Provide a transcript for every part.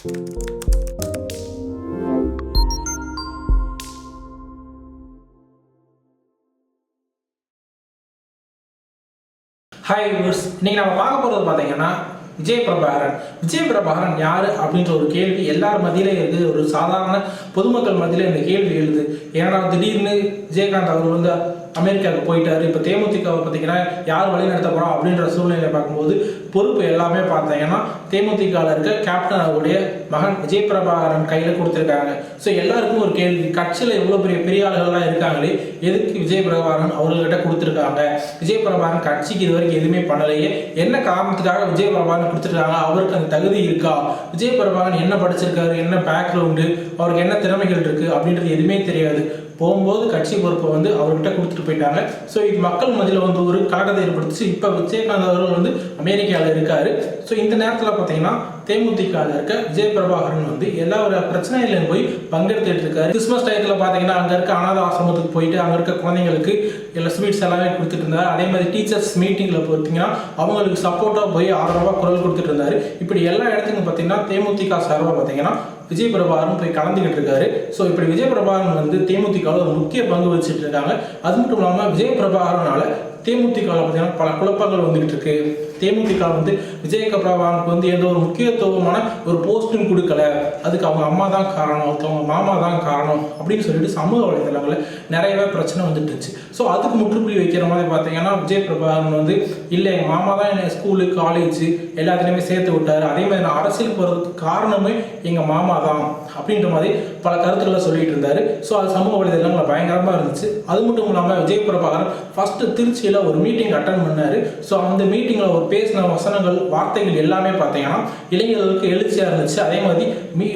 Hi viewers இன்னைக்கு நம்ம பார்க்க போகிறது பார்த்தீங்கன்னா விஜய் பிரபாகரன். விஜய் பிரபாகரன் யார் அப்படின்ற ஒரு கேள்வி எல்லார் மத்தியிலும் இருக்குது ஒரு சாதாரண பொதுமக்கள் மத்தியில இந்த கேள்வி எழுது. ஏன்னா திடீர்னு விஜயகாந்த் அவர் வந்து அமெரிக்காவுக்கு போயிட்டாரு. இப்போ தேமுதிகவை பார்த்தீங்கன்னா யார் வழி நடத்த போகிறோம் அப்படின்ற சூழ்நிலையை பார்க்கும்போது பொறுப்பு எல்லாமே பார்த்தீங்கன்னா தேமுதிகவில் இருக்க கேப்டன் அவருடைய மகன் விஜய் பிரபாகரன் கையில் கொடுத்துருக்காங்க. ஸோ எல்லாருக்கும் ஒரு கேள்வி. கட்சியில் எவ்வளோ பெரிய பெரிய ஆளுகள்லாம் இருக்காங்களே எதுக்கு விஜய் பிரபாகரன் அவர்கள்கிட்ட கொடுத்துருக்காங்க? விஜய் பிரபாகரன் கட்சிக்கு இது வரைக்கும் எதுவுமே பண்ணலையே. என்ன காரணத்துக்காக விஜய் பிரபாகரன் கொடுத்துருக்காங்க? அவருக்கு அந்த தகுதி இருக்கா? விஜய் பிரபாகரன் என்ன படிச்சிருக்காரு? என்ன பேக்ரவுண்டு அவருக்கு என்ன திறமைகள் இருக்குது அப்படின்றது எதுவுமே தெரியாது. போகும்போது கட்சி பொறுப்பை வந்து அவர்கிட்ட கொடுத்துட்டு போயிட்டாங்க. ஸோ இது மக்கள் மதியில் வந்து ஒரு கலக்கத்தை ஏற்படுத்திச்சு. இப்போ விஜயகாந்த் அவர்கள் வந்து அமெரிக்காவில் இருக்காரு. ஸோ இந்த நேரத்தில் பார்த்தீங்கன்னா தேமுதிகவில் இருக்க விஜய் பிரபாகரன் வந்து எல்லா ஒரு பிரச்சனையிலையும் போய் பங்கெடுத்துட்டு இருக்காரு. கிறிஸ்மஸ் டயத்தில் பார்த்தீங்கன்னா அங்கே இருக்க அனாத ஆசிரமத்துக்கு போயிட்டு அங்கே இருக்க குழந்தைங்களுக்கு எல்லா ஸ்வீட்ஸ் எல்லாமே கொடுத்துட்டு இருந்தார். அதே மாதிரி டீச்சர்ஸ் மீட்டிங்கில் பார்த்தீங்கன்னா அவங்களுக்கு சப்போர்ட்டாக போய் ஆதரவாக குரல் கொடுத்துட்டு இருந்தார். இப்படி எல்லா இடத்துக்கும் பார்த்தீங்கன்னா தேமுதிக சார்பாக பார்த்தீங்கன்னா விஜய் பிரபாகரும் போய் கலந்துக்கிட்டு இருக்காரு. ஸோ இப்படி விஜய் பிரபாகரன் வந்து தேமுதிகவில் ஒரு முக்கிய பங்கு வச்சுட்டு இருக்காங்க. அது மட்டும் இல்லாமல் விஜய் பிரபாகரனால தேமுதிகவில் பார்த்தீங்கன்னா பல குழப்பங்கள் வந்துகிட்டு இருக்கு. தேமுதிக வந்து விஜய் பிரபாகரனுக்கு வந்து எந்த ஒரு முக்கியத்துவமான ஒரு போஸ்டும் கொடுக்கல. அதுக்கு அவங்க அம்மா தான் காரணம் அவங்க மாமா தான் காரணம் அப்படின்னு சொல்லிட்டு சமூக வலைதளங்களில் நிறையவே பிரச்சனை வந்துட்டு இருந்துச்சு. ஸோ அதுக்கு முற்றுப்புள்ளி வைக்கிற மாதிரி பார்த்தீங்கன்னா விஜய் பிரபாகரன் வந்து இல்லை எங்கள் மாமா தான் என்னை ஸ்கூலு காலேஜ் எல்லாத்துலேயுமே சேர்த்து விட்டார். அதே மாதிரி நான் அரசியல் போகிறதுக்கு காரணமே எங்கள் மாமா தான். அப்படின்ற மாதிரி பல கருத்துக்களை சொல்லிட்டு இருந்தாரு. ஸோ அது சமூக வலைதளங்களில் பயங்கரமாக இருந்துச்சு. அது மட்டும் இல்லாமல் விஜய் பிரபாகரன் ஃபர்ஸ்ட் திருச்சியில் ஒரு மீட்டிங் அட்டன் பண்ணாரு. ஸோ அந்த மீட்டிங்கில் ஒரு பேசின வசனங்கள் வார்த்தைகள் எல்லாமே பார்த்தீங்கன்னா இளைஞர்களுக்கு எழுச்சியாக இருந்துச்சு. அதே மாதிரி மீ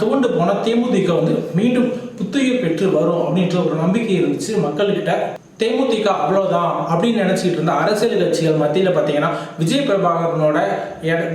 தோண்டு துவண்டு போன தேமுதிக வந்து மீண்டும் புத்துயிர் பெற்று வரும் அப்படின்ற ஒரு நம்பிக்கை இருந்துச்சு மக்கள்கிட்ட. தேமுதிக அவ்வளோதான் அப்படின்னு நினச்சிக்கிட்டு இருந்த அரசியல் கட்சிகள் மத்தியில் பார்த்தீங்கன்னா விஜய் பிரபாகரனோட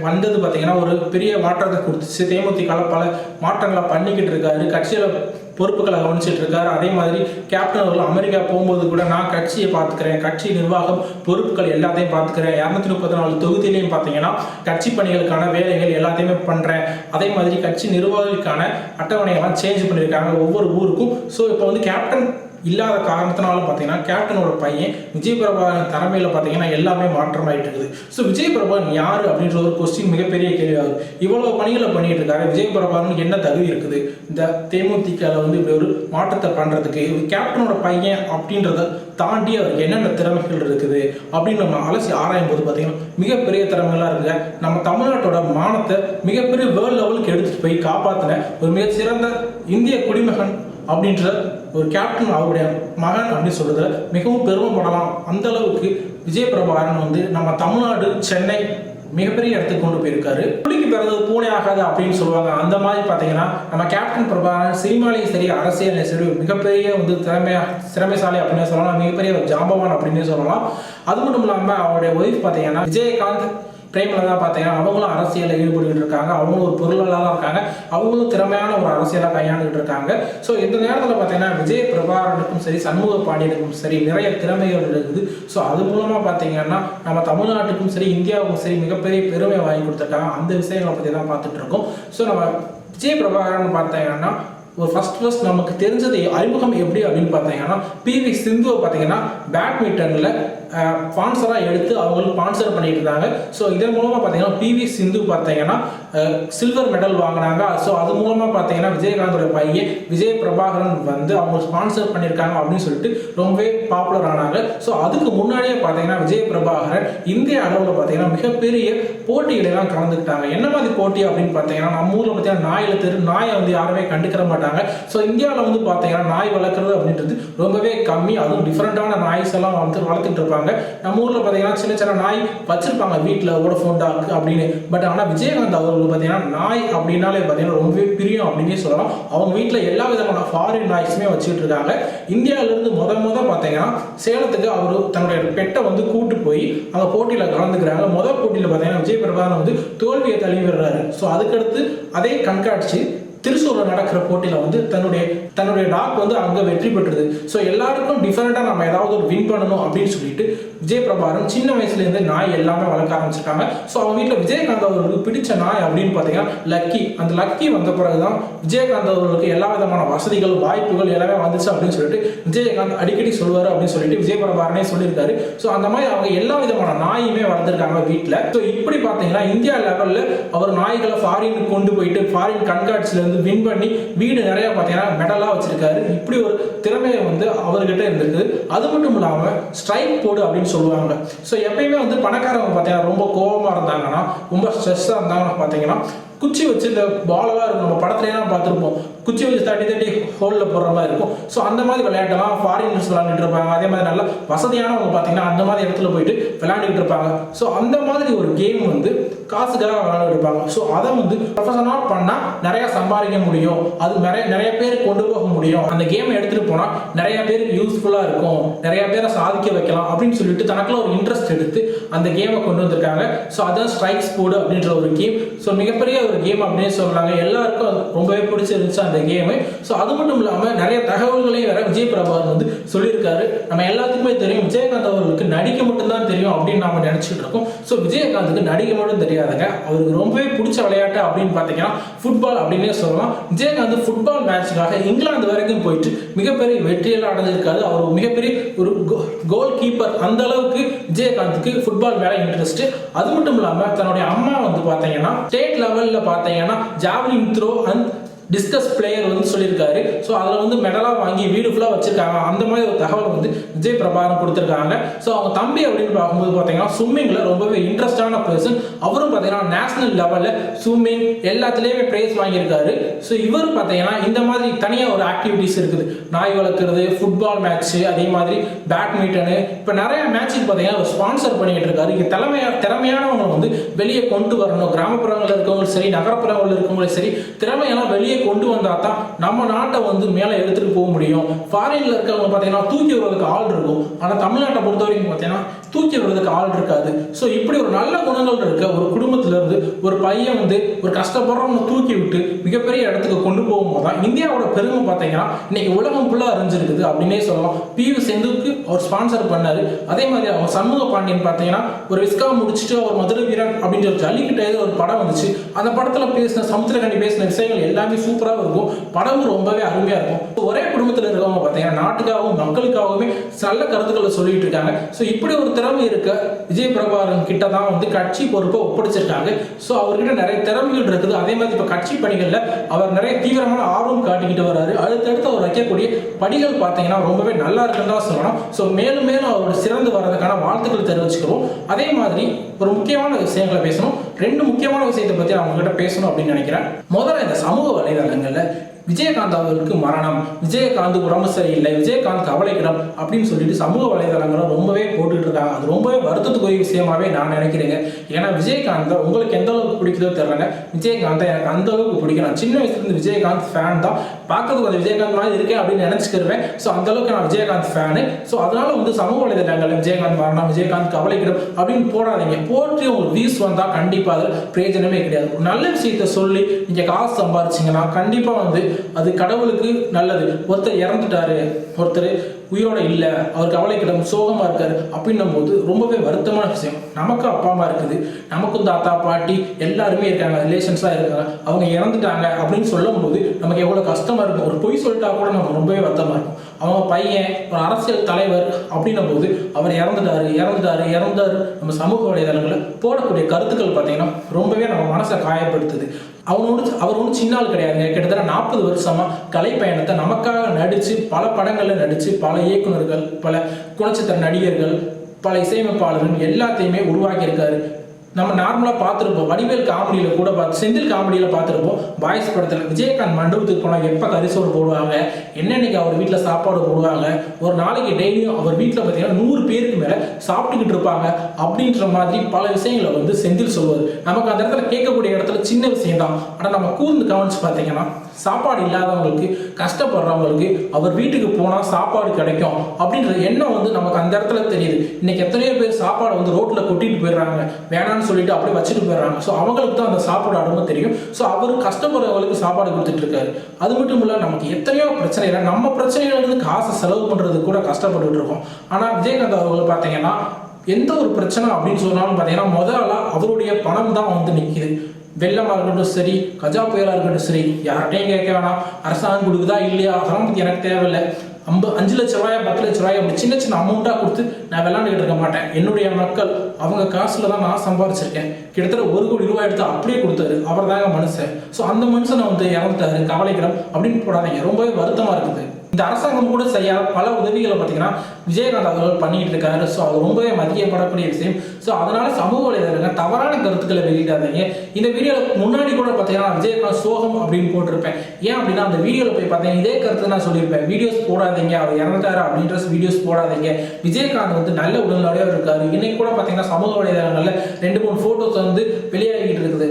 வந்தது பார்த்தீங்கன்னா ஒரு பெரிய மாற்றத்தை கொடுத்துச்சு. தேமுதிகாவில் பல மாற்றங்களை பண்ணிக்கிட்டு இருக்காரு. கட்சியில் பொறுப்புகளை கவனிச்சிட்டு இருக்காரு. அதே மாதிரி கேப்டன் அவர்கள் அமெரிக்கா போகும்போது கூட நான் கட்சியை பார்த்துக்கிறேன். கட்சி நிர்வாகம் பொறுப்புகள் எல்லாத்தையும் பார்த்துக்கிறேன். இரநூத்தி முப்பத்தி நாலு தொகுதியிலையும் பார்த்தீங்கன்னா கட்சி பணிகளுக்கான வேலைகள் எல்லாத்தையுமே பண்ணுறேன் அதே மாதிரி கட்சி நிர்வாகிக்கான அட்டவணையெல்லாம் சேஞ்ச் பண்ணியிருக்காங்க. ஒவ்வொரு ஊருக்கும். ஸோ இப்போ வந்து கேப்டன் இல்லாத காரணத்தினாலும் பார்த்தீங்கன்னா கேப்டனோட பையன் விஜய் பிரபாவின் தலைமையில் பார்த்தீங்கன்னா எல்லாமே மாற்றமாயிட்டு இருக்குது. ஸோ விஜய் பிரபாகரன் யார் அப்படின்ற ஒரு கொஸ்டின் மிகப்பெரிய கேள்வியாகும் இவ்வளோ பணிகளை பண்ணிட்டு இருக்காரு. விஜய் பிரபாகரனுக்கு என்ன தகுதி இருக்குது? இந்த தேமுதிகவில் வந்து இப்படி ஒரு மாற்றத்தை பண்ணுறதுக்கு கேப்டனோட பையன் அப்படின்றத தாண்டி அவருக்கு என்னென்ன திறமைகள் இருக்குது அப்படின்னு நம்ம அலசி ஆராயும் போது பார்த்தீங்கன்னா மிகப்பெரிய திறமைகளாக இருக்குங்க. நம்ம தமிழ்நாட்டோட மானத்தை மிகப்பெரிய வேர்ல்ட் லெவலுக்கு எடுத்துகிட்டு போய் காப்பாற்றின ஒரு மிகச்சிறந்த இந்திய குடிமகன் அப்படின்ற ஒரு கேப்டன் அவருடைய மகன் அப்படின்னு சொல்றதுல மிகவும் பெருமைப்படலாம் அந்த அளவுக்கு விஜய் பிரபாகரன் வந்து நம்ம தமிழ்நாடு சென்னை மிகப்பெரிய இடத்துக்கு கொண்டு போயிருக்காரு. புலிக்கு பிறகு பூனை ஆகாது அப்படின்னு சொல்லுவாங்க. அந்த மாதிரி பார்த்தீங்கன்னா நம்ம கேப்டன் பிரபாகரன் சினிமாலையும் சரி அரசியலையும் சரி மிகப்பெரிய வந்து திறமையா திறமைசாலி அப்படின்னு சொல்லலாம். மிகப்பெரிய ஒரு ஜாம்பவான் அப்படின்னு சொல்லலாம். அது மட்டும் இல்லாமல் அவருடைய ஒய்ஃப் பார்த்தீங்கன்னா விஜயகாந்த் பிரேமலதா பார்த்தீங்கன்னா அவங்களும் அரசியலில் ஈடுபட்டு இருக்காங்க. அவங்களும் ஒரு பொருளாளராக இருக்காங்க. அவங்களும் திறமையான ஒரு அரசியலாக கையாண்டுகிட்டு இருக்காங்க. ஸோ இந்த நேரத்தில் பார்த்தீங்கன்னா விஜய் பிரபாகரனுக்கும் சரி சண்முக பாண்டியனுக்கும் சரி நிறைய திறமைகள் இருக்குது. ஸோ அது மூலமாக பார்த்தீங்கன்னா நம்ம தமிழ்நாட்டுக்கும் சரி இந்தியாவுக்கும் சரி மிகப்பெரிய பெருமை வாங்கி கொடுத்துருக்காங்க. அந்த விஷயங்களை பற்றி தான் பார்த்துட்டு இருக்கோம். ஸோ நம்ம விஜய் பிரபாகரன் பார்த்தீங்கன்னா ஒரு ஃபர்ஸ்ட் ஃபர்ஸ்ட் நமக்கு தெரிஞ்சது அறிமுகம் எப்படி அப்படின்னு பார்த்தீங்கன்னா பிவி சிந்துவை பார்த்தீங்கன்னா பேட்மிண்டனில் ஸ்பான்சராக எடுத்து அவங்களும் ஸ்பான்சர் பண்ணிட்டு இருந்தாங்க. ஸோ இதன் மூலமாக பார்த்தீங்கன்னா பிவி சிந்து பார்த்தீங்கன்னா சில்வர் மெடல் வாங்கினாங்க. ஸோ அது மூலமாக பார்த்தீங்கன்னா விஜயகாந்தோட பையன் விஜய் பிரபாகரன் வந்து அவங்க ஸ்பான்சர் பண்ணியிருக்காங்க அப்படின்னு சொல்லிட்டு ரொம்பவே பாப்புலர் ஆனாங்க. ஸோ அதுக்கு முன்னாடியே பார்த்தீங்கன்னா விஜய் பிரபாகரன் இந்திய அளவில் பார்த்தீங்கன்னா மிகப்பெரிய போட்டிகளெல்லாம் கலந்துக்கிட்டாங்க. என்ன மாதிரி போட்டி அப்படின்னு பார்த்தீங்கன்னா நம்ம ஊரில் பார்த்தீங்கன்னா நாயில் தெரு நாயை வந்து யாருமே கண்டுக்கிற மாட்டாங்க. ஸோ இந்தியாவில் வந்து பார்த்தீங்கன்னா நாய் வளர்க்குறது அப்படின்றது ரொம்பவே கம்மி. அதுவும் டிஃப்ரெண்ட்டான நாய்ஸ் எல்லாம் வந்து வளர்த்துட்டு இருப்பாங்க. நம்ம ஊரில் பார்த்தீங்கன்னா சின்ன சின்ன நாய் வச்சிருப்பாங்க. வீட்டில் ஓடஃபோன் டாக் அப்படின்னு. பட் ஆனால் விஜயகாந்த் அவர்கள் பார்த்தீங்கன்னா நாய் அப்படின்னாலே பார்த்தீங்கன்னா ரொம்பவே பிரியம் அப்படின்னே சொல்லலாம். அவங்க வீட்டில் எல்லா விதமான ஃபாரின் நாய்ஸுமே வச்சுட்டு இருக்காங்க. இந்தியாவிலேருந்து முத முத பார்த்தீங்கன்னா சேலத்துக்கு அவர் தன்னுடைய பெட்டை வந்து கூட்டு போய் அந்த போட்டியில் கலந்துக்கிறாங்க. முதல் போட்டியில் பார்த்தீங்கன்னா விஜய் பிரபாகரன் வந்து தோல்வியை தழுவி விடுறாரு. ஸோ அதுக்கடுத்து அதே கண்காட்சி திருச்சூரில் நடக்கிற போட்டியில் வந்து தன்னுடைய தன்னுடைய டாக் வந்து அங்கே வெற்றி பெற்றது. ஸோ எல்லாருக்கும் டிஃப்ரெண்ட்டாக நம்ம ஏதாவது ஒரு வின் பண்ணணும் அப்படின்னு சொல்லிட்டு விஜய் பிரபாரன் சின்ன வயசுலேருந்து நாய் எல்லாமே வளர்க்க ஆரம்பிச்சிருக்காங்க ஸோ அவங்க வீட்டில் விஜயகாந்த் அவர்களுக்கு பிடிச்ச நாய் அப்படின்னு பார்த்தீங்கன்னா லக்கி அந்த லக்கி வந்த பிறகு தான் விஜயகாந்த் அவர்களுக்கு எல்லா விதமான வசதிகள் வாய்ப்புகள் எல்லாமே வந்துச்சு அப்படின்னு சொல்லிட்டு விஜயகாந்த் அடிக்கடி சொல்லுவார் அப்படின்னு சொல்லிட்டு விஜய் பிரபாரனே சொல்லியிருக்காரு. ஸோ அந்த மாதிரி அவங்க எல்லா விதமான நாயுமே வளர்ந்துருக்காங்க வீட்டில் ஸோ இப்படி பார்த்தீங்கன்னா இந்தியா லெவலில் அவர் நாய்களை ஃபாரின் கொண்டு போயிட்டு ஃபாரின் கண்காட்சியிலேருந்து வின் பண்ணி வீடு நிறைய பார்த்தீங்கன்னா மெடலாக வச்சிருக்காரு. இப்படி ஒரு திறமையை வந்து அவர்கிட்ட இருந்திருக்கு. அது மட்டும் இல்லாமல் ஸ்ட்ரைக் போடு அப்படின்னு சொல்லுவாங்க. ஸோ எப்பயுமே வந்து பணக்காரங்க பார்த்தீங்கன்னா ரொம்ப கோபமாக இருந்தாங்கன்னா ரொம்ப ஸ்ட்ரெஸ்ஸாக இருந்தாங்கன்னா பார்த்தீங்கன்னா குச்சி வச்சு இந்த பாலெல்லாம் இருக்கும். நம்ம படத்துலலாம் பார்த்துருப்போம். குச்சி வச்சு தட்டி தட்டி ஹோலில் போடுற மாதிரி இருக்கும். ஸோ அந்த மாதிரி விளையாட்டெல்லாம் ஃபாரினர்ஸ் விளையாண்டுட்டு இருப்பாங்க அதே மாதிரி நல்லா வசதியானவங்க பார்த்தீங்கன்னா அந்த மாதிரி இடத்துல போயிட்டு விளையாண்டுட்டு இருப்பாங்க. ஸோ அந்த மாதிரி ஒரு கேம் வந்து காசுக்காக விளையாண்டுட்டு இருப்பாங்க ஸோ அதை வந்து ப்ரொஃபஷனாக பண்ணால் நிறையா சம்பாதிக்க முடியும். அது நிறைய நிறைய பேர் கொண்டு போக முடியும். அந்த கேமை எடுத்துகிட்டு போனால் நிறைய பேர் யூஸ்ஃபுல்லாக இருக்கும். நிறைய பேரை சாதிக்க வைக்கலாம் அப்படின்னு சொல்லிட்டு தனக்குள்ள ஒரு இன்ட்ரெஸ்ட் எடுத்து அந்த கேமை கொண்டு வந்திருக்காங்க. ஸோ அதான் ஸ்ட்ரைக்ஸ் போர்டு அப்படின்ற ஒரு கேம் ஸோ மிகப்பெரிய ஒரு கேம் அப்படின்னே சொல்லலாங்க. எல்லாருக்கும் அது ரொம்பவே பிடிச்சிருந்துச்சு அந்த கேமு ஸோ அது மட்டும் இல்லாமல் நிறைய தகவல்களையும் வேற விஜய் பிரபாகர் வந்து சொல்லியிருக்காரு. நம்ம எல்லாத்துக்குமே தெரியும் விஜயகாந்த் அவர்களுக்கு நடிக்க மட்டும்தான் தெரியும் அப்படின்னு நாம நினைச்சிட்டு இருக்கோம். ஸோ விஜயகாந்துக்கு நடிக்க மட்டும் தெரியாதுங்க. அவருக்கு ரொம்பவே பிடிச்ச விளையாட்டு அப்படின்னு பார்த்தீங்கன்னா ஃபுட்பால் அப்படின்னே சொல்லலாம். விஜயகாந்த் ஃபுட்பால் மேட்சுக்காக இங்கிலாந்து வரைக்கும் போயிட்டு மிகப்பெரிய வெற்றியெல்லாம் அடைஞ்சிருக்காரு. அவர் மிகப்பெரிய ஒரு கோல் கீப்பர் அந்த அளவுக்கு விஜயகாந்துக்கு ஃபுட்பால் மேலே இன்ட்ரெஸ்ட் அது மட்டும் இல்லாமல் தன்னுடைய அம்மா வந்து பார்த்தீங்கன்னா ஸ்டேட் லெவலில் பார்த்தீங்கன்னா javelin throw and discus player வந்து சொல்லியிருக்காரு. ஸோ அதில் வந்து மெடலாக வாங்கி வீடு ஃபுல்லாக வச்சிருக்காங்க. அந்த மாதிரி ஒரு தகவல் வந்து விஜய் பிரபாகரன் கொடுத்துருக்காங்க. ஸோ அவங்க தம்பி அப்படின்னு பார்க்கும்போது பார்த்தீங்கன்னா ஸ்விம்மிங்கில் ரொம்பவே இன்ட்ரெஸ்டான பர்சன் அவரும் பார்த்தீங்கன்னா நேஷனல் லெவலில் ஸ்விம்மிங் எல்லாத்துலேயுமே ப்ரைஸ் வாங்கியிருக்காரு. ஸோ இவர் பார்த்தீங்கன்னா இந்த மாதிரி தனியாக ஒரு ஆக்டிவிட்டிஸ் இருக்குது. நாய் வளர்க்குறது ஃபுட்பால் மேட்ச்சு அதே மாதிரி பேட்மிண்டனு இப்போ நிறைய மேட்ச்சுக்கு பார்த்தீங்கன்னா அவர் ஸ்பான்சர் பண்ணிட்டு இருக்காரு இங்கே திறமையா திறமையானவங்க வந்து வெளியே கொண்டு வரணும். கிராமப்புறங்களில் இருக்கவங்களும் சரி நகரப்புறங்களில் இருக்கவங்களும் சரி திறமையெல்லாம் வெளியே கொண்டு வந்தால் தான் நம்ம நாட்டை வந்து மேலே எடுத்துட்டு போக முடியும். ஃபாரின்ல இருக்கவங்க பார்த்தீங்கன்னா தூக்கி விடுறதுக்கு ஆள் இருக்கும். ஆனால் தமிழ்நாட்டை பொறுத்த வரைக்கும் பார்த்தீங்கன்னா தூக்கி விடுறதுக்கு ஆள் இருக்காது. ஸோ இப்படி ஒரு நல்ல குணங்கள் இருக்க ஒரு குடும்பத்துல இருந்து ஒரு பையன் வந்து ஒரு கஷ்டப்படுறவங்க தூக்கி விட்டு மிகப்பெரிய இடத்துக்கு கொண்டு போகும்போது தான் இந்தியாவோட பெருமை பார்த்தீங்கன்னா இன்னைக்கு உலகம் ஃபுல்லாக அறிஞ்சிருக்குது அப்படின்னே சொல்லலாம். பிவி செந்துக்கு அவர் ஸ்பான்சர் பண்ணாரு. அதே மாதிரி அவர் சண்முக பாண்டியன் பார்த்தீங்கன்னா ஒரு விஸ்கா முடிச்சுட்டு அவர் மதுரை வீரன் அப்படின்ற ஒரு ஜல்லிக்கிட்ட ஒரு படம் வந்துச்சு. அந்த படத்துல பேசின சமுத்திரகண்டி பேசின விஷயங்கள் எல்லாமே சூப்பராக இருக்கும். படமும் ரொம்பவே அருமையா இருக்கும். நாட்டுக்காகவும் மக்களுக்காகவுமே நல்ல கருத்துக்களை சொல்லிட்டு இருக்காங்க. ஸோ இப்படி ஒரு திறமை இருக்க விஜய் பிரபாகரன் கிட்ட தான் வந்து கட்சி பொறுப்பை ஒப்படைச்சிருக்காங்க. ஸோ அவர்கிட்ட நிறைய திறமைகள் இருக்குது. அதே மாதிரி இப்போ கட்சி பணிகளில் அவர் நிறைய தீவிரமான ஆர்வம் காட்டிக்கிட்டு வர்றாரு. அடுத்தடுத்து அவர் வைக்கக்கூடிய படிகள் பார்த்தீங்கன்னா ரொம்பவே நல்லா இருக்குன்னு தான் சொல்லணும். ஸோ மேலும் மேலும் அவர் சிறந்து வர்றதுக்கான வாழ்த்துக்கள் தெரிவிச்சுக்கிறோம். அதே மாதிரி ஒரு முக்கியமான விஷயங்களை பேசணும். ரெண்டு முக்கியமான விஷயத்தை பற்றி நான் உங்ககிட்ட பேசணும் அப்படின்னு நினைக்கிறேன். முதல்ல இந்த சமூக வலைதளங்கள்ல விஜயகாந்த் அவர்களுக்கு மரணம் விஜயகாந்த் உடம்பு சரியில்லை விஜயகாந்த் கவலைக்கிடம் அப்படின்னு சொல்லிட்டு சமூக வலைதளங்களும் ரொம்பவே போட்டுட்டு இருக்காங்க. அது ரொம்பவே வருத்தத்துக்குரிய விஷயமாவே நான் நினைக்கிறேங்க. ஏன்னா விஜயகாந்த் உங்களுக்கு எந்த அளவுக்கு பிடிக்குதோ தெரியலங்க. விஜயகாந்த் எனக்கு அந்த அளவுக்கு பிடிக்கும். நான் சின்ன வயசுலேருந்து விஜயகாந்த் ஃபேன் தான். பார்க்கறதுக்கு கொஞ்சம் விஜயகாந்த் மாதிரி இருக்கேன் அப்படின்னு நினைச்சுக்கிருவேன். ஸோ அந்த அளவுக்கு நான் விஜயகாந்த் ஃபேனு ஸோ அதனால வந்து சமூக வலைதளங்களில் விஜயகாந்த் மரணம் விஜயகாந்த் கவலைக்கிடம் அப்படின்னு போடாதீங்க. போட்டு உங்களுக்கு வியூஸ் வந்தால் கண்டிப்பாக அதில் பிரயோஜனமே கிடையாது. ஒரு நல்ல விஷயத்த சொல்லி நீங்கள் காசு சம்பாதிச்சிங்கன்னா கண்டிப்பாக வந்து அது கடவுளுக்கு நல்லது. ஒருத்தர் இறந்துட்டாரு ஒருத்தர் உயிரோட இல்லை அவர் கவலைக்கிடம் சோகமாக இருக்கார் அப்படின்னும் போது ரொம்பவே வருத்தமான விஷயம். நமக்கும் அப்பா அம்மா இருக்குது நமக்கும் தாத்தா பாட்டி எல்லாருமே இருக்காங்க ரிலேஷன்ஸாக இருக்காங்க. அவங்க இறந்துட்டாங்க அப்படின்னு சொல்லும் போது நமக்கு எவ்வளோ கஷ்டமாக இருக்கும். ஒரு பொய் சொல்லிட்டா கூட நமக்கு ரொம்பவே வருத்தமாக இருக்கும். அவங்க பையன் ஒரு அரசியல் தலைவர் அப்படின்னும் போது அவர் இறந்துட்டாரு இறந்துட்டாரு இறந்தாரு. நம்ம சமூக வலைதளங்களில் போடக்கூடிய கருத்துக்கள் பார்த்தீங்கன்னா ரொம்பவே நம்ம மனசை காயப்படுத்துது. அவனோட அவர் ஒன்றும் சின்ன ஆள் கிடையாதுங்க கிட்டத்தட்ட நாற்பது வருஷமா கலை பயணத்தை நமக்காக நடித்து பல படங்களில் நடித்து பல இயக்குனர்கள் பல குணச்சித்திர நடிகர்கள் பல இசையமைப்பாளர்கள் எல்லாத்தையுமே உருவாக்கியிருக்காரு. நம்ம நார்மலாக பார்த்துருப்போம். வடிவேல் காமெடியில் கூட பார்த்து செந்தில் காமெடியில் பார்த்துருப்போம். பாய்ஸ் படத்தில் விஜயகாந்த் மண்டபத்துக்கு போனால் எப்போ கரிசோடு போடுவாங்க? என்னென்னைக்கு அவர் வீட்டில் சாப்பாடு போடுவாங்க? ஒரு நாளைக்கு டெய்லியும் அவர் வீட்டில் பார்த்தீங்கன்னா நூறு பேருக்கு மேலே சாப்பிட்டுக்கிட்டு இருப்பாங்க. அப்படின்ற மாதிரி பல விஷயங்களை வந்து செந்தில் சொல்லுவார். நமக்கு அந்த இடத்துல கேட்கக்கூடிய இடத்துல சின்ன விஷயம் தான் ஆனால் நம்ம கூர்ந்து கவனிச்சு பார்த்தீங்கன்னா சாப்பாடு இல்லாதவங்களுக்கு கஷ்டப்படுறவங்களுக்கு அவர் வீட்டுக்கு போனால் சாப்பாடு கிடைக்கும் அப்படின்ற எண்ணம் வந்து நமக்கு அந்த இடத்துல தெரியுது. இன்னைக்கு எத்தனையோ பேர் சாப்பாடு வந்து ரோட்டில் கொட்டிட்டு போயிடுறாங்க. வேணாம்னு வேணாம்னு சொல்லிட்டு அப்படியே வச்சுட்டு போயிடுறாங்க. ஸோ அவங்களுக்கு தான் அந்த சாப்பாடு அருமை தெரியும். ஸோ அவர் கஷ்டப்படுறவங்களுக்கு சாப்பாடு கொடுத்துட்டு இருக்காரு அது மட்டும் இல்லை நமக்கு எத்தனையோ பிரச்சனை நம்ம நம்ம பிரச்சனைகளுக்கு காசை செலவு பண்ணுறதுக்கு கூட கஷ்டப்பட்டுட்டு இருக்கோம். ஆனால் விஜயகாந்த் அவர்கள் பார்த்தீங்கன்னா எந்த ஒரு பிரச்சனை அப்படின்னு சொன்னாலும் பார்த்தீங்கன்னா முதல்ல அவருடைய பணம் தான் வந்து நிற்கிது வெள்ளமாக இருக்கட்டும் சரி கஜா புயலாக இருக்கட்டும் சரி யார்கிட்டையும் கேட்க வேணாம். அரசாங்கம் கொடுக்குதா இல்லையா? அதெல்லாம் பற்றி எனக்கு தேவையில்லை. ஐம்பது அஞ்சு லட்ச ரூபாயா பத்து லட்ச ரூபாயா அப்படி சின்ன சின்ன அமௌண்ட்டாக கொடுத்து நான் விளாண்டுக்கிட்டு இருக்க மாட்டேன். என்னுடைய மக்கள் அவங்க காசில் தான் நான் சம்பாதிச்சிருக்கேன் கிட்டத்தட்ட ஒரு கோடி ரூபாய் எடுத்து அப்படியே கொடுத்தாரு. அவர் தாங்க மனுஷன். ஸோ அந்த மனுஷனை வந்து இறந்துட்டாரு. கவலைக்கிறோம் அப்படின்னு போடாதீங்க. ரொம்பவே வருத்தமாக இருக்குது. இந்த அரசாங்கம் கூட செய்யாத பல உதவிகளை பார்த்தீங்கன்னா விஜயகாந்த் அவர்கள் பண்ணிட்டு இருக்காரு. ஸோ அது ரொம்பவே மதிக்கப்படக்கூடிய விஷயம். ஸோ அதனால சமூக வலைதளங்கள் தவறான கருத்துக்களை வெளியிடாதீங்க. இந்த வீடியோவில் முன்னாடி கூட பார்த்தீங்கன்னா விஜயகாந்த் சோகம் அப்படின்னு போட்டிருப்பேன். ஏன் அப்படின்னா அந்த வீடியோவில் போய் பார்த்தீங்கன்னா இதே கருத்து நான் சொல்லியிருப்பேன். வீடியோஸ் போடாதீங்க. அவர் இறந்துட்டாரு அப்படின்ற வீடியோஸ் போடாதீங்க. விஜயகாந்த் வந்து நல்ல உடல்நிலையாக இருக்காரு. இன்னைக்கு கூட பார்த்தீங்கன்னா சமூக வலைதளங்களில் ரெண்டு மூணு ஃபோட்டோஸ் வந்து வெளியாகிட்டு இருக்குது.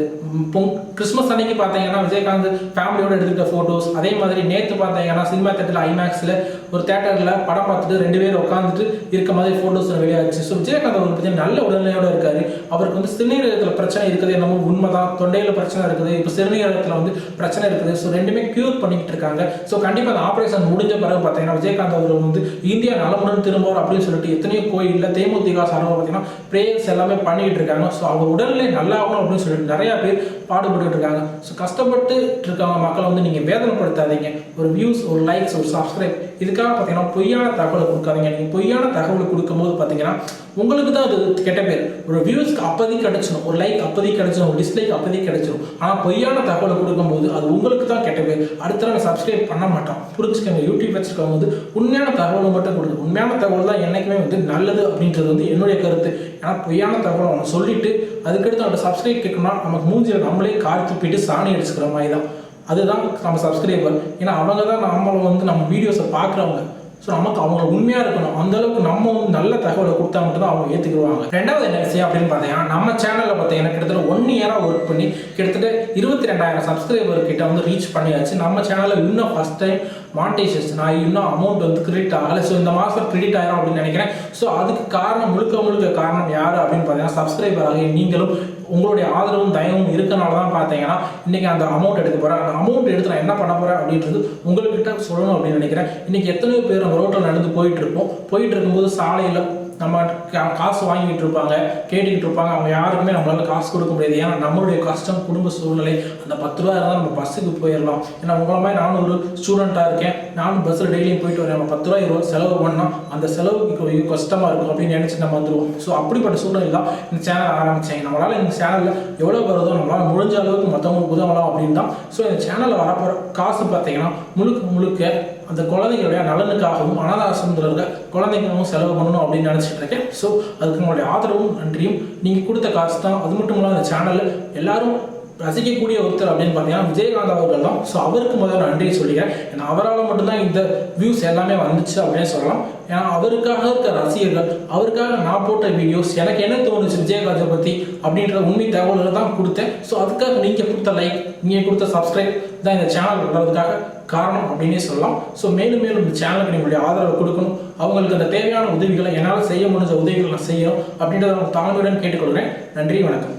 பொங் கிறிஸ்மஸ் அன்னைக்கு பார்த்தீங்கன்னா விஜயகாந்த் ஃபேமிலியோட எடுத்துக்கிட்ட ஃபோட்டோஸ் அதே மாதிரி நேற்று பார்த்தீங்கன்னா சினிமா தேட்டரில் ஐமேக்ஸில் ஒரு தேட்டரில் படம் பார்த்துட்டு ரெண்டு பேரும் உட்காந்துட்டு இருக்க மாதிரி ஃபோட்டோஸ் வெளியாச்சு ஸோ விஜயகாந்த் அவர் பற்றி நல்ல உடல்நிலையோடு இருக்காரு. அவருக்கு வந்து சிறுநீரகத்தில் பிரச்சனை இருக்குது என்னமோ உண்மைதான். தொண்டையில் பிரச்சனை இருக்குது இப்போ சிறுநீரகத்தில் வந்து பிரச்சனை இருக்குது. ஸோ ரெண்டுமே க்யூர் பண்ணிக்கிட்டு இருக்காங்க. ஸோ கண்டிப்பாக அந்த ஆப்ரேஷன் முடிஞ்ச பிறகு பார்த்தீங்கன்னா விஜயகாந்த் அவர் வந்து இந்தியா நலமுடன் திரும்புவார் அப்படின்னு சொல்லிட்டு எத்தனையோ கோயிலில் தேமுதிக சார்பாக பார்த்தீங்கன்னா ப்ரேயர்ஸ் எல்லாமே பண்ணிக்கிட்டு இருக்காங்க. ஸோ அவர் உடல்நிலை நல்லாகணும் அப்படின்னு சொல்லிட்டு நிறையா பேர் பாடுபட்டு இருக்காங்க. ஸோ கஷ்டப்பட்டு இருக்கவங்க மக்களை வந்து நீங்கள் வேதனைப்படுத்தாதீங்க. ஒரு வியூஸ் ஒரு லைக்ஸ் ஒரு சப்ஸ்கிரைப் இதுக்காக பார்த்தீங்கன்னா பொய்யான தகவலை கொடுக்காதீங்க. நீங்கள் பொய்யான தகவலை கொடுக்கும்போது பார்த்தீங்கன்னா உங்களுக்கு தான் அது கெட்ட பேர். ஒரு வியூஸ்க்கு அப்போதைக்கு கிடச்சிடும் ஒரு லைக் அப்போதைக்கு கிடச்சிடும் ஒரு டிஸ்லைக் அப்போதைக்கு கிடச்சிடும் ஆனால் பொய்யான தகவலை கொடுக்கும்போது அது உங்களுக்கு தான் கெட்ட பேர். அடுத்த நாள் சப்ஸ்கிரைப் பண்ண மாட்டோம். புரிஞ்சுக்கோங்க யூடியூப் வச்சிருக்கவங்க வந்து உண்மையான தகவலை மட்டும் கொடுக்கும் உண்மையான தகவல் தான் என்றைக்குமே வந்து நல்லது அப்படின்றது வந்து என்னுடைய கருத்து. ஏன்னா பொய்யான தகவலை அவனை சொல்லிட்டு அதுக்கடுத்து அவன் சப்ஸ்கிரைப் கேட்கணும்னா நமக்கு மூஞ்சியில் நம்மளே கார் துப்பிட்டு சாணி அடிச்சுக்கிற மாதிரி தான். அதுதான் நம்ம சப்ஸ்கிரைபர் ஏன்னா அவங்க தான் நம்மளை வந்து நம்ம வீடியோஸை பார்க்குறவங்க. ஸோ நமக்கு அவங்க உண்மையாக இருக்கணும். அந்த அளவுக்கு நம்ம வந்து நல்ல தகவலை கொடுத்தா மட்டும் தான் அவங்க ஏற்றுக்குவாங்க ரெண்டாவது என்ன விஷயம் அப்படின்னு பார்த்தீங்கன்னா நம்ம சேனலில் பார்த்தீங்கன்னா கிட்டத்தட்ட ஒன் இயராக ஒர்க் பண்ணி கிட்டத்தட்ட இருபத்தி ரெண்டாயிரம் சப்ஸ்கிரைபர் கிட்ட வந்து ரீச் பண்ணியாச்சு. நம்ம சேனலில் இன்னும் ஃபஸ்ட் டைம் மானிட்டைசேஷன் ஆகி இன்னும் அமௌண்ட் வந்து கிரெடிட் ஆகலை. ஸோ இந்த மாதம் கிரெடிட் ஆயிரும் அப்படின்னு நினைக்கிறேன். ஸோ அதுக்கு காரணம் முழுக்க முழுக்க காரணம் யார் அப்படின்னு பார்த்தீங்கன்னா சப்ஸ்கிரைபர் ஆகி நீங்களும் உங்களுடைய ஆதரவும் தயவும் இருக்கனால தான் பார்த்தீங்கன்னா இன்றைக்கி அந்த அமௌண்ட் எடுக்க போகிறேன் அந்த அமௌண்ட் எடுத்து நான் என்ன பண்ண போகிறேன் அப்படின்றது உங்கள்கிட்ட சொல்லணும் அப்படின்னு நினைக்கிறேன். இன்றைக்கி எத்தனையோ பேர் நம்ம ரோட்டில் நடந்து போயிட்டுருப்போம். போயிட்டு இருக்கும்போது சாலையில் நம்ம கா- காசு வாங்கிட்டு இருப்பாங்க கேட்டுக்கிட்டு இருப்பாங்க அவங்க யாருக்குமே நம்மளால காசு கொடுக்க முடியாது. ஏன்னா நம்மளுடைய கஷ்டம் குடும்ப சூழ்நிலை அந்த பத்து ரூபா இருந்தால் நம்ம பஸ்ஸுக்கு போயிடலாம். ஏன்னா உங்களை மாதிரி நானும் ஒரு ஸ்டூடெண்ட்டாக இருக்கேன். நானும் பஸ்ஸில் டெய்லியும் போயிட்டு வரேன். நம்ம பத்து ரூபா இருபது செலவு பண்ணால் அந்த செலவுக்கு கஷ்டமாக இருக்கும் அப்படின்னு நினச்சி நம்ம வந்துடுவோம் ஸோ அப்படிப்பட்ட சூழ்நிலை தான் இந்த சேனல் ஆரம்பித்தேன் நம்மளால் இந்த சேனலில் எவ்வளோ வருதோ நம்மளால் முடிஞ்ச அளவுக்கு மற்றவங்களுக்கு உதவலாம் அப்படின்னு தான். ஸோ இந்த சேனலில் வரப்போகிற காசு பார்த்தீங்கன்னா முழுக்க முழுக்க அந்த குழந்தைங்களுடைய நலனுக்காகவும் அனாதாசிரமத்தில் குழந்தைங்களும் செலவு பண்ணணும் அப்படின்னு நினச்சிட்டு இருக்கேன். ஸோ அதுக்கு உங்களுடைய ஆதரவும் நன்றியும். நீங்கள் கொடுத்த காசு தான். அது மட்டும் இல்லாமல் இந்த சேனலில் எல்லாரும் ரசிக்கக்கூடிய ஒருத்தர் அப்படின்னு பார்த்தீங்கன்னா விஜயகாந்த் அவர்கள் தான். ஸோ அவருக்கு முதல்ல நன்றி சொல்லிக்கிறேன் ஏன்னா அவரால் மட்டும்தான் இந்த வியூஸ் எல்லாமே வந்துச்சு அப்படின்னு சொல்லலாம். ஏன்னா அவருக்காக இருக்க ரசிகர்கள் அவருக்காக நான் போட்ட வீடியோஸ் எனக்கு என்ன தோணுச்சு விஜயகாந்தை பற்றி அப்படின்ற உண்மை தகவல்களை தான் கொடுத்தேன். ஸோ அதுக்காக நீங்கள் கொடுத்த லைக் நீங்கள் கொடுத்த சப்ஸ்கிரைப் தான் இந்த சேனல் வர்றதுக்காக காரணம் அப்படின்னே சொல்லலாம். ஸோ மேலும் மேலும் இந்த சேனலுக்கு நீங்களுடைய ஆதரவு கொடுக்கணும். அவங்களுக்கு அந்த தேவையான உதவிகளை என்னால் செய்ய முடிஞ்ச உதவிகளை நான் செய்யணும் அப்படின்றத நான் தாழ்மையுடன் கேட்டுக்கொள்கிறேன். நன்றி வணக்கம்.